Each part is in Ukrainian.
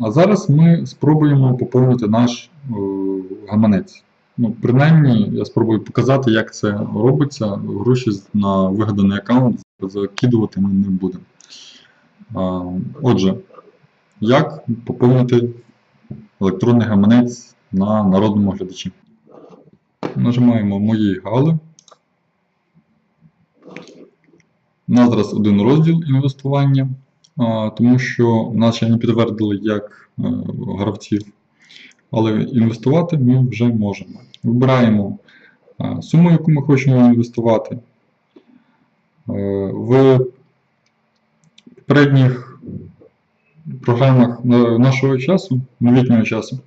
А зараз ми спробуємо поповнити наш е, гаманець. Ну, принаймні, я спробую показати, як це робиться. Гроші на вигаданий аккаунт закидувати ми не будемо. Отже, як поповнити електронний гаманець на народному глядачі? Нажимаємо Мої гали. У нас зараз один розділ інвестування, тому що нас ще не підтвердили як е, гравців, але інвестувати ми вже можемо. Вибираємо е, суму, яку ми хочемо інвестувати. Е, В попередніх програмах нашого часу, новітнього часу,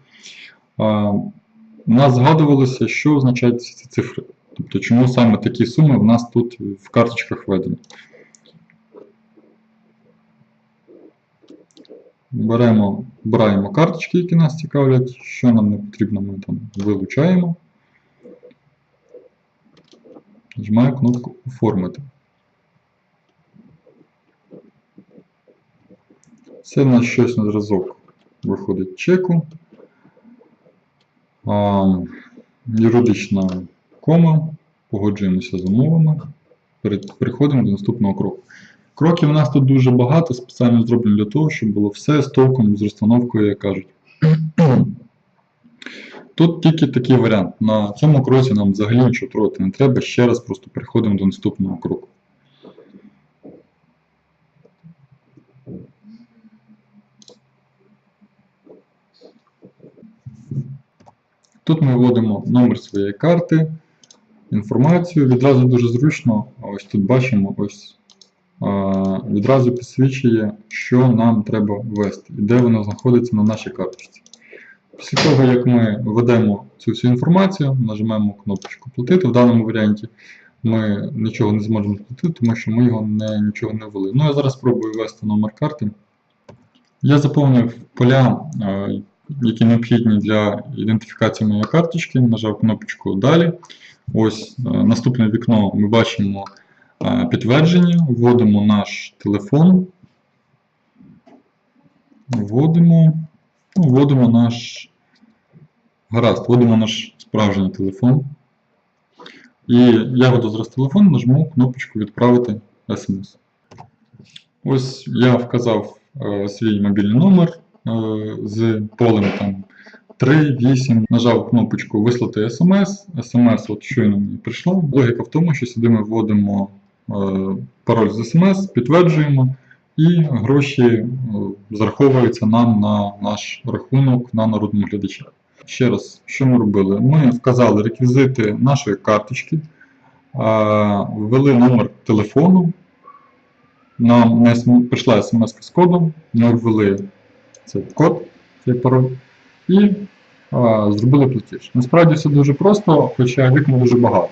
у нас згадувалося, що означають ці цифри. Тобто, чому саме такі суми в нас тут в карточках введені. Беремо, обираємо карточки, які нас цікавлять, що нам не потрібно, ми там вилучаємо. Нажимаю кнопку Оформити. Це в нас щось на зразок виходить чеку. А, юридична кома. Погоджуємося з умовами. Переходимо до наступного кроку. Кроків у нас тут дуже багато, спеціально зроблено для того, щоб було все з толком, з розстановкою, як кажуть. Тут тільки такий варіант. На цьому кроці нам взагалі нічого трогати не треба. Ще раз просто переходимо до наступного кроку. Тут ми вводимо номер своєї карти, інформацію. Відразу дуже зручно. Ось тут бачимо, ось відразу підсвічує, що нам треба ввести і де воно знаходиться на нашій карточці. Після того, як ми введемо цю всю інформацію, нажимаємо кнопочку Платити. В даному варіанті ми нічого не зможемо платити, тому що ми його не, нічого не ввели. Ну, я зараз спробую ввести номер карти. Я заповнив поля, е, які необхідні для ідентифікації моєї карточки, нажав кнопочку Далі. Ось е, наступне вікно ми бачимо підтвердження, вводимо наш телефон, вводимо, ну, вводимо наш гаразд, вводимо наш справжній телефон. І я веду зараз телефон, нажму кнопочку Відправити смс. Ось я вказав е, свій мобільний номер е, з полем там 3, 8, нажав кнопочку Вислати смс. смс от щойно мені прийшло. Логіка в тому, що сюди ми вводимо е, пароль з смс, підтверджуємо, і гроші е, зараховуються нам на наш рахунок на народному глядачі. Ще раз, що ми робили? Ми вказали реквізити нашої карточки, е, ввели номер телефону. Нам не прийшла смс з кодом, ми ввели цей код, цей пароль, і а, зробили платіж. Насправді все дуже просто, хоча вікна дуже багато.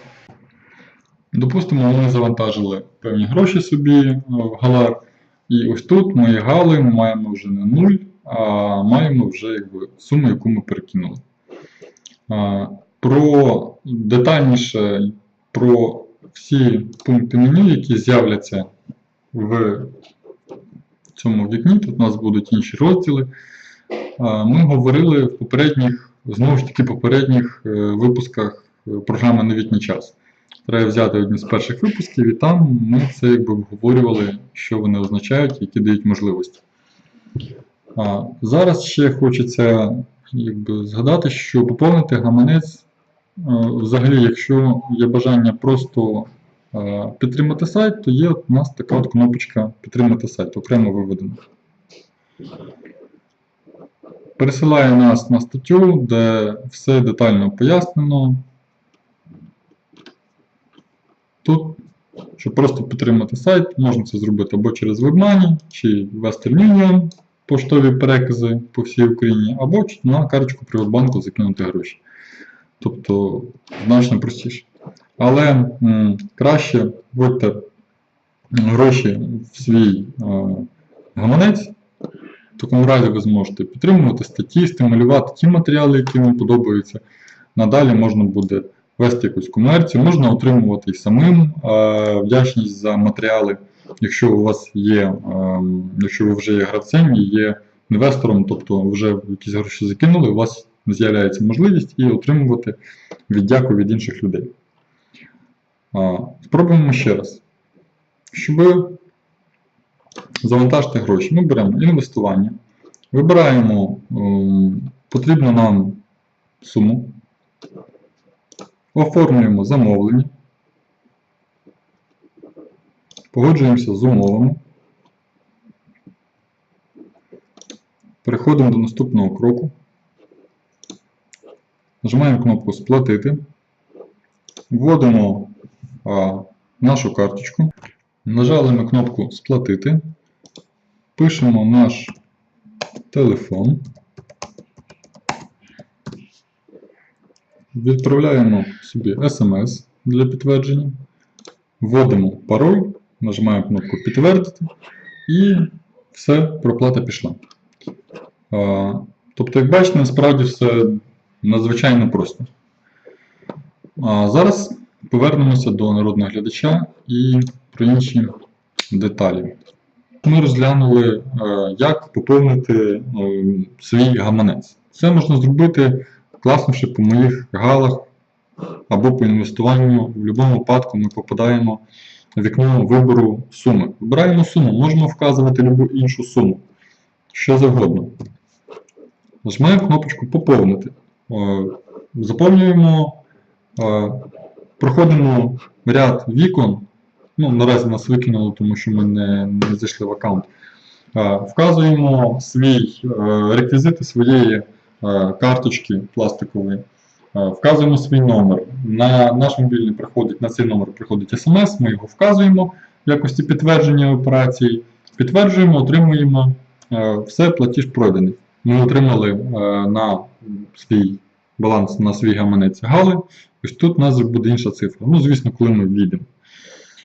Допустимо, ми завантажили певні гроші собі е, в галар, і ось тут мої гали ми маємо вже не 0, а маємо вже якби, суму, яку ми перекинули. Про детальніше про всі пункти меню, які з'являться в цьому вікні, тут у нас будуть інші розділи. Ми говорили в попередніх, знову ж таки, попередніх е, випусках е, програми Новітній час. Треба взяти одні з перших випусків, і там ми це якби обговорювали, що вони означають, які дають можливості. А, Зараз ще хочеться якби, згадати, що поповнити гаманець, е, взагалі, якщо є бажання просто е, підтримати сайт, то є у нас така от кнопочка Підтримати сайт, окремо виведена. Пересилає нас на статтю, де все детально пояснено. Тут, щоб просто підтримати сайт, можна це зробити або через WebMoney, чи Western Union, поштові перекази по всій Україні, або на карточку Приватбанку закинути гроші. Тобто значно простіше. Але м, краще вводьте гроші в свій е, гаманець. В такому разі ви зможете підтримувати статті, стимулювати ті матеріали, які вам подобаються. Надалі можна буде вести якусь комерцію, можна отримувати і самим е, вдячність за матеріали, якщо у вас є, е, якщо ви вже є гравцем і є інвестором, тобто вже якісь гроші закинули, у вас з'являється можливість і отримувати віддяку від інших людей. Спробуємо ще раз. Щоб завантажити гроші, ми беремо інвестування, вибираємо ем, потрібну нам суму, оформлюємо замовлення, погоджуємося з умовами, переходимо до наступного кроку, нажимаємо кнопку Сплатити, вводимо а, нашу карточку, нажали ми кнопку Сплатити, пишемо наш телефон, відправляємо собі SMS для підтвердження, вводимо пароль, нажимаємо кнопку Підтвердити і все, проплата пішла. Тобто, як бачите, насправді все надзвичайно просто. А зараз повернемося до народного глядача і про інші деталі. Ми розглянули, е, як поповнити е, свій гаманець. Це можна зробити, класнувши по моїх галах або по інвестуванню. В будь-якому випадку ми попадаємо в вікно вибору суми. Вибираємо суму, можемо вказувати будь-яку іншу суму, що завгодно. Нажимаємо кнопочку Поповнити. Е, Заповнюємо, е, проходимо ряд вікон. Ну, наразі нас викинуло, тому що ми не, не зайшли в аккаунт. Е, Вказуємо свій реквізити своєї карточки пластикової. Е, Вказуємо свій номер. На наш мобільний приходить, на цей номер приходить смс, ми його вказуємо в якості підтвердження операції. Підтверджуємо, отримуємо е, все, платіж пройдений. Ми отримали е, на свій баланс на свій гаманець гали. Ось тут у нас буде інша цифра. Ну, звісно, коли ми ввійдемо.